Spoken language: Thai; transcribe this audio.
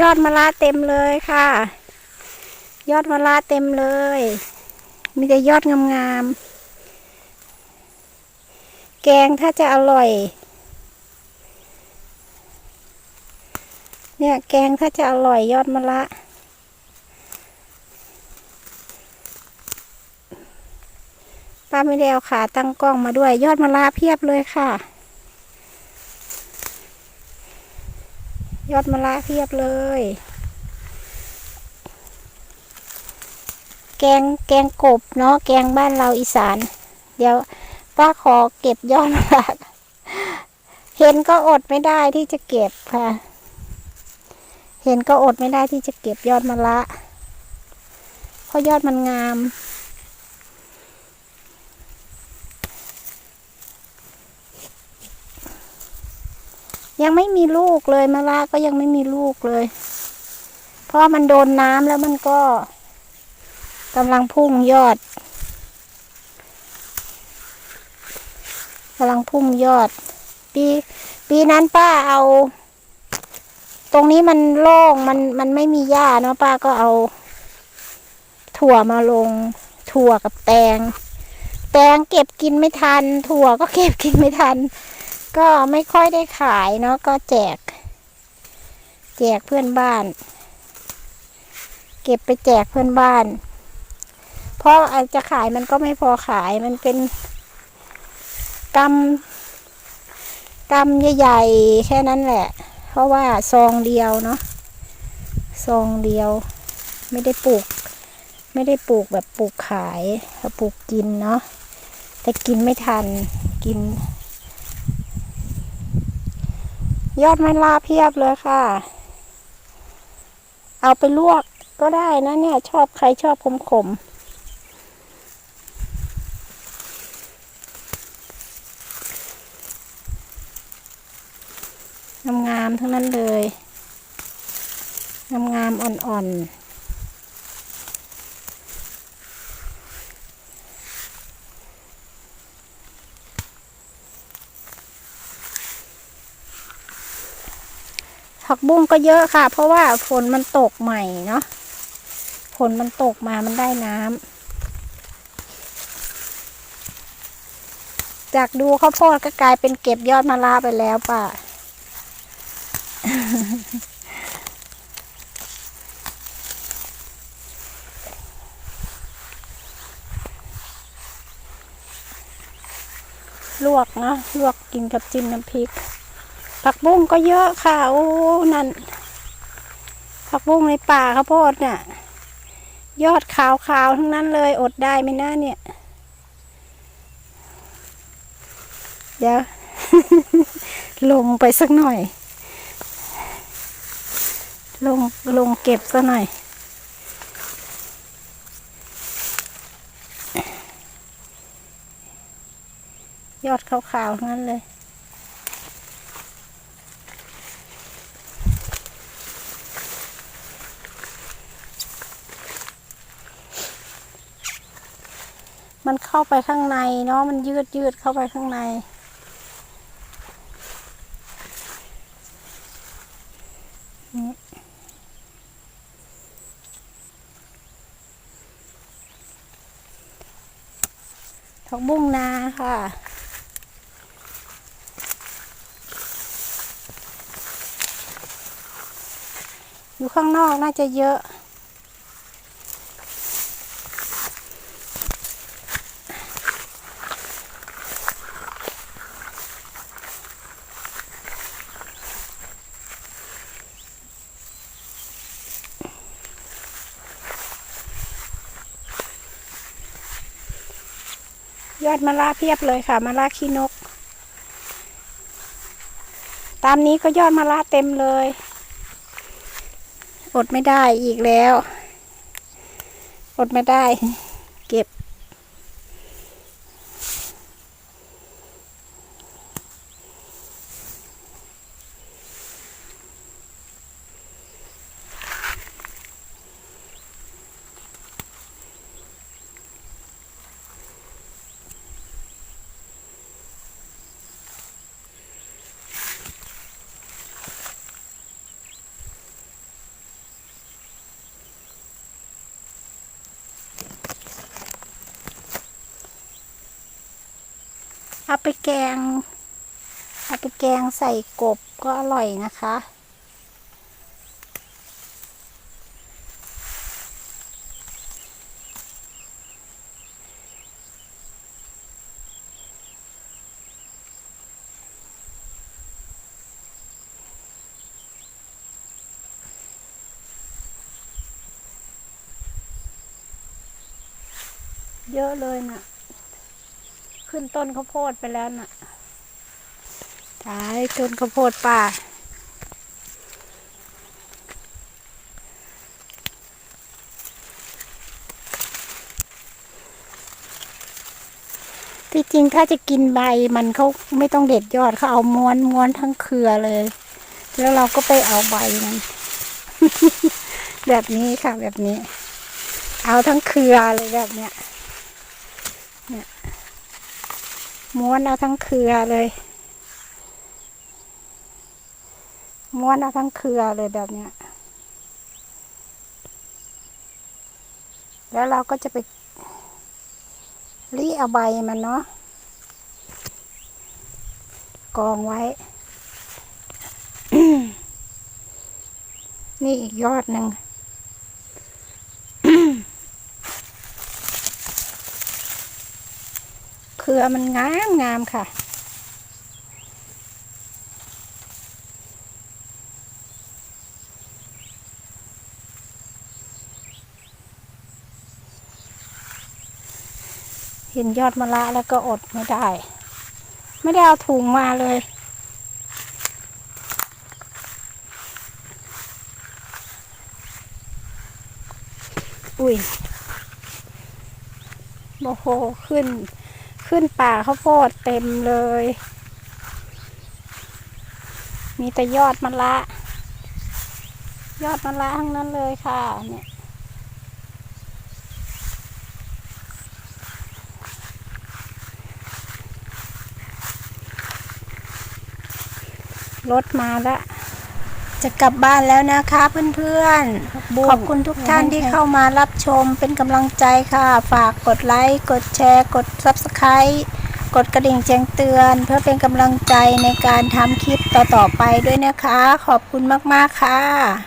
ยอดมะระเต็มเลยค่ะ ยอดมะระเต็มเลย มีแต่ยอดงามๆ แกงถ้าจะอร่อย เนี่ยแกงถ้าจะอร่อยยอดมะระป้าไม่ได้เอาขาตั้งกล้องมาด้วย ยอดมะระเพียบเลยค่ะ ยอดมะระเพียบเลย แกงแกงกบเนาะแกงบ้านเราอีสาน เดี๋ยวป้าขอเก็บยอดมะระเห็นก็อดไม่ได้ที่จะเก็บค่ะ เห็นก็อดไม่ได้ที่จะเก็บยอดมะระเพราะยอดมันงาม ยังไม่มีลูกเลยมะระก็ยังไม่มีลูกเลย เพราะมันโดนน้ำแล้วมันก็กำลังพุ่งยอดกำลังพุ่งยอด ปีปีนั้นป้าเอา ตรงนี้มันโล่งมันมันไม่มีหญ้าเนาะป้าก็เอา ถั่วมาลง ถั่วกับแตง แตงเก็บกินไม่ทัน ถั่วก็เก็บกินไม่ทัน ก็ไม่ค่อยได้ขายเนาะก็แจก แจกเพื่อนบ้าน เก็บไปแจกเพื่อนบ้าน เพราะอาจจะขายมันก็ไม่พอขายมันเป็นกำกำใหญ่ๆแค่นั้นแหละ เพราะว่าซองเดียวเนาะซองเดียว ไม่ได้ปลูก ไม่ได้ปลูกแบบปลูกขายเราปลูกกินเนาะแต่กินไม่ทันกิน ยอดมะลาเพียบเลยค่ะ เอาไปลวกก็ได้นะเนี่ย ชอบใครชอบขมขมงามๆทั้งนั้นเลย งามๆอ่อนๆ ผักบุ้งก็เยอะค่ะ เพราะว่าฝนมันตกใหม่เนาะฝนมันตกมามันได้น้ำจากดูข้าวโพดก็กลายเป็นเก็บยอดมะระไปแล้วป่ะลวกเนาะลวกกินกับจิ้มน้ำพริก ผักบุ้งก็เยอะค่ะโอ้นั่นผักบุ้งในป่าข้าวโพดเนี่ยยอดขาวๆทั้งนั้นเลย อดได้ไหมนะเนี่ย เดี๋ยว ลงไปสักหน่อย ลงลงเก็บสักหน่อยยอดขาวๆทั้งนั้นเลย มันเข้าไปข้างในเนาะมันยืดยืดเข้าไปข้างในนี่ผักบุ้งนาค่ะอยู่ข้างนอกน่าจะเยอะ ยอดมะระเพียบเลยค่ะมะระขี้นก ตามนี้ก็ยอดมะระเต็มเลย อดไม่ได้อีกแล้ว อดไม่ได้ เก็บ เอาไปแกง เอาไปแกงใส่กบก็อร่อยนะคะ เยอะเลยน่ะ ขึ้นต้นข้าวโพดไปแล้วน่ะตายต้นข้าวโพดป่า ที่จริงถ้าจะกินใบมันเขาไม่ต้องเด็ดยอดเขาเอาม้วนม้วนทั้งเครือเลย แล้วเราก็ไปเอาใบมันแบบนี้ค่ะแบบนี้ เอาทั้งเครือเลยแบบเนี้ย ม้วนเอาทั้งเครือเลย ม้วนเอาทั้งเครือเลยแบบเนี้ย แล้วเราก็จะไปรีเอาใบมันเนาะกองไว้ นี่อีกยอดหนึ่ง เครือมันงามงามค่ะ เห็นยอดมะละแล้วก็อดไม่ได้ ไม่ได้เอาถุงมาเลยอุ้ยโอ้โหขึ้น ขึ้นป่าข้าวโพดเต็มเลย มีแต่ยอดมะละ ยอดมะละทั้งนั้นเลยค่ะเนี่ยรถมาแล้ว จะกลับบ้านแล้วนะคะเพื่อนๆ ขอบคุณทุกท่านที่เข้ามารับชมเป็นกำลังใจค่ะ ฝากกดไลค์ กดแชร์ กด Subscribe กดกระดิ่งแจ้งเตือน เพื่อเป็นกำลังใจในการทำคลิปต่อๆไปด้วยนะคะ ขอบคุณมากๆค่ะ